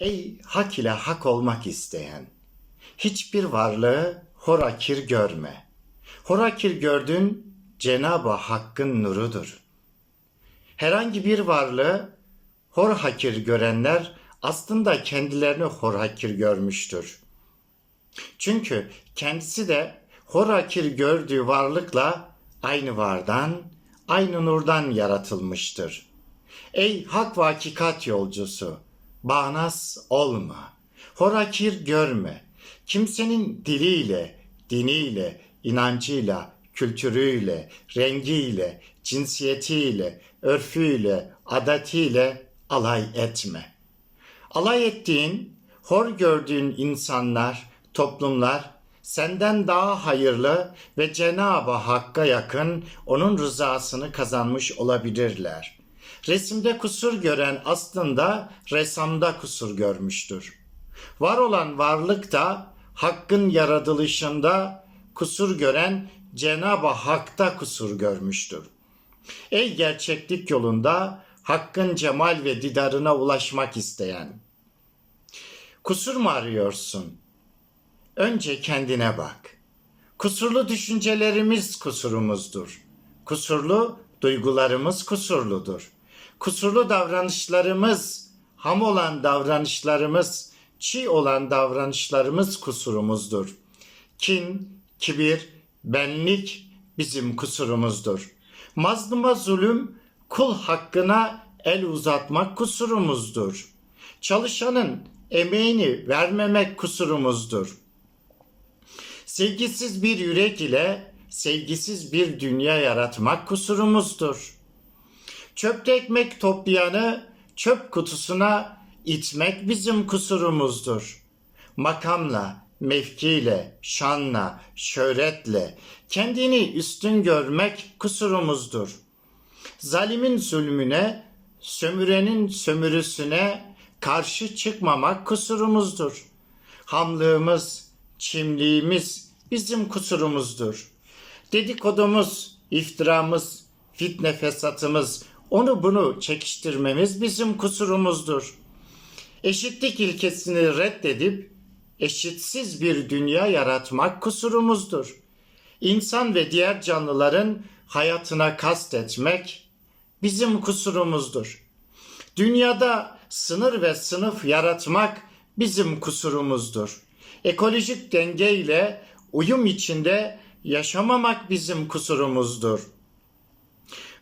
Ey hak ile hak olmak isteyen, hiçbir varlığı horakir görme. Horakir gördüğün Cenab-ı Hakk'ın nurudur. Herhangi bir varlığı hor hakir görenler aslında kendilerini hor hakir görmüştür. Çünkü kendisi de hor hakir gördüğü varlıkla aynı vardan, aynı nurdan yaratılmıştır. Ey hak ve hakikat yolcusu, bağnaz olma, horakir görme. Kimsenin diliyle, diniyle, inancıyla, kültürüyle, rengiyle, cinsiyetiyle, örfüyle, adetiyle alay etme. Alay ettiğin, hor gördüğün insanlar, toplumlar senden daha hayırlı ve Cenab-ı Hakk'a yakın onun rızasını kazanmış olabilirler. Resimde kusur gören aslında resamda kusur görmüştür. Var olan varlık da Hakk'ın yaratılışında kusur gören Cenab-ı Hak'ta kusur görmüştür. Ey gerçeklik yolunda Hakk'ın cemal ve didarına ulaşmak isteyen. Kusur mu arıyorsun? Önce kendine bak. Kusurlu düşüncelerimiz kusurumuzdur. Kusurlu duygularımız kusurludur. Kusurlu davranışlarımız, ham olan davranışlarımız, çiğ olan davranışlarımız kusurumuzdur. Kin, kibir, benlik bizim kusurumuzdur. Mazluma zulüm, kul hakkına el uzatmak kusurumuzdur. Çalışanın emeğini vermemek kusurumuzdur. Sevgisiz bir yürek ile sevgisiz bir dünya yaratmak kusurumuzdur. Çöpte ekmek toplayanı çöp kutusuna itmek bizim kusurumuzdur. Makamla, mevkiyle, şanla, şöhretle kendini üstün görmek kusurumuzdur. Zalimin zulmüne, sömürenin sömürüsüne karşı çıkmamak kusurumuzdur. Hamlığımız, çimliğimiz bizim kusurumuzdur. Dedikodumuz, iftiramız, fitne fesatımız, onu bunu çekiştirmemiz bizim kusurumuzdur. Eşitlik ilkesini reddedip eşitsiz bir dünya yaratmak kusurumuzdur. İnsan ve diğer canlıların hayatına kastetmek bizim kusurumuzdur. Dünyada sınır ve sınıf yaratmak bizim kusurumuzdur. Ekolojik denge ile uyum içinde yaşamamak bizim kusurumuzdur.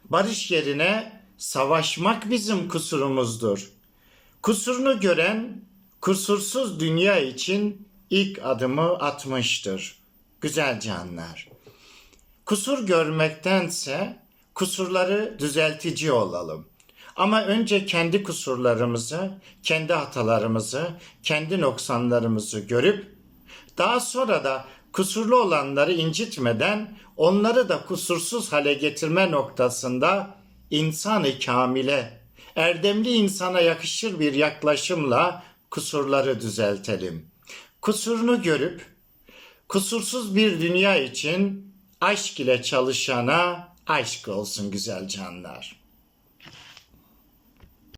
Barış yerine savaşmak bizim kusurumuzdur. Kusurunu gören kusursuz dünya için ilk adımı atmıştır. Güzel canlar. Kusur görmektense kusurları düzeltici olalım. Ama önce kendi kusurlarımızı, kendi hatalarımızı, kendi noksanlarımızı görüp daha sonra da kusurlu olanları incitmeden onları da kusursuz hale getirme noktasında insanı kamile, erdemli insana yakışır bir yaklaşımla kusurları düzeltelim. Kusurunu görüp kusursuz bir dünya için aşk ile çalışana aşk olsun güzel canlar.